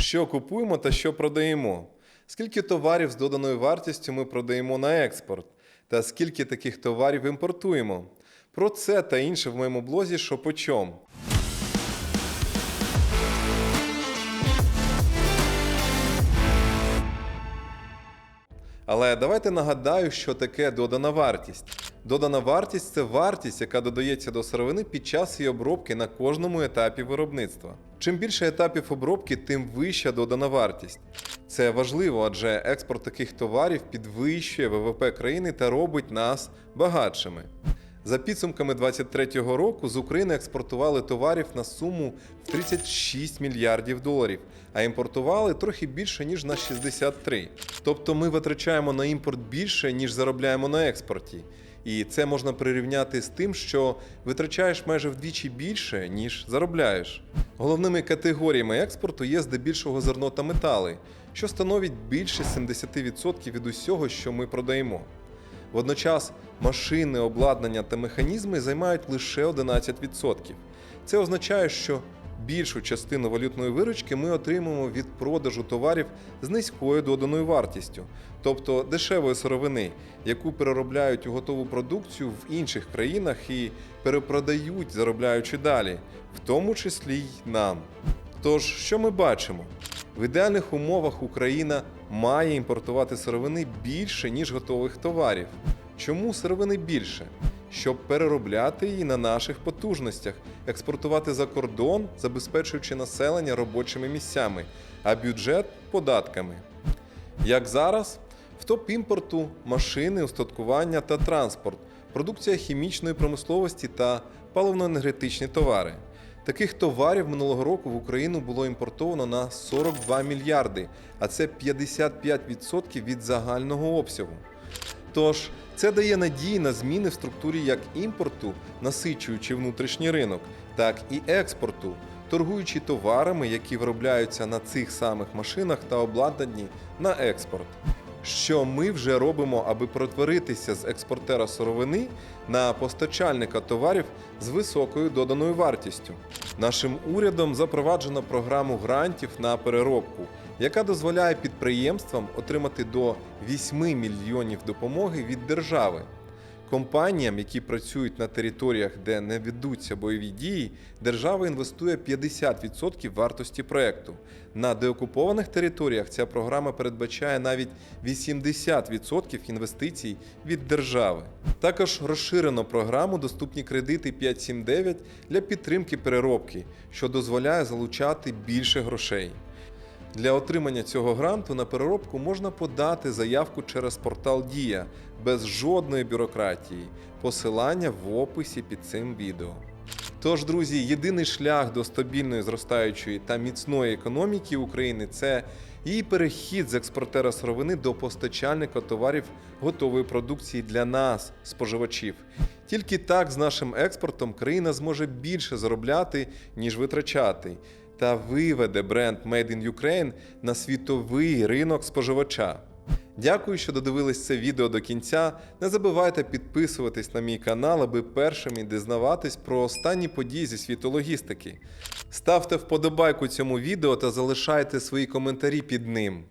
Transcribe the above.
Що купуємо та що продаємо? Скільки товарів з доданою вартістю ми продаємо на експорт? Та скільки таких товарів імпортуємо? Про це та інше в моєму блозі «Що по чом?». Але давайте нагадаю, що таке додана вартість. Додана вартість це вартість, яка додається до сировини під час її обробки на кожному етапі виробництва. Чим більше етапів обробки, тим вища додана вартість. Це важливо, адже експорт таких товарів підвищує ВВП країни та робить нас багатшими. За підсумками 2023 року з України експортували товарів на суму в 36 мільярдів доларів, а імпортували трохи більше ніж на 63. Тобто ми витрачаємо на імпорт більше, ніж заробляємо на експорті. І це можна прирівняти з тим, що витрачаєш майже вдвічі більше, ніж заробляєш. Головними категоріями експорту є здебільшого зерно та метали, що становить більше 70% від усього, що ми продаємо. Водночас машини, обладнання та механізми займають лише 11%. Це означає, що більшу частину валютної виручки ми отримуємо від продажу товарів з низькою доданою вартістю, тобто дешевої сировини, яку переробляють у готову продукцію в інших країнах і перепродають, заробляючи далі, в тому числі й нам. Тож, що ми бачимо? В ідеальних умовах Україна має імпортувати сировини більше, ніж готових товарів. Чому сировини більше? Щоб переробляти її на наших потужностях, експортувати за кордон, забезпечуючи населення робочими місцями, а бюджет податками. Як зараз, в топ імпорту машини, устаткування та транспорт, продукція хімічної промисловості та паливно-енергетичні товари. Таких товарів минулого року в Україну було імпортовано на 42 мільярди, а це 55% від загального обсягу. Тож це дає надії на зміни в структурі як імпорту, насичуючи внутрішній ринок, так і експорту, торгуючи товарами, які виробляються на цих самих машинах та обладнанні на експорт. Що ми вже робимо, аби протворитися з експортера сировини на постачальника товарів з високою доданою вартістю? Нашим урядом запроваджено програму грантів на переробку, яка дозволяє підприємствам отримати до 8 мільйонів допомоги від держави. Компаніям, які працюють на територіях, де не ведуться бойові дії, держава інвестує 50% вартості проекту. На деокупованих територіях ця програма передбачає навіть 80% інвестицій від держави. Також розширено програму Доступні кредити 579 для підтримки переробки, що дозволяє залучати більше грошей. Для отримання цього гранту на переробку можна подати заявку через портал Дія без жодної бюрократії. Посилання в описі під цим відео. Тож, друзі, єдиний шлях до стабільної зростаючої та міцної економіки України це її перехід з експортера сировини до постачальника товарів готової продукції для нас, споживачів. Тільки так з нашим експортом країна зможе більше заробляти, ніж витрачати та виведе бренд Made in Ukraine на світовий ринок споживача. Дякую, що додивились це відео до кінця. Не забувайте підписуватись на мій канал, аби першими дізнаватись про останні події зі світу логістики. Ставте вподобайку цьому відео та залишайте свої коментарі під ним.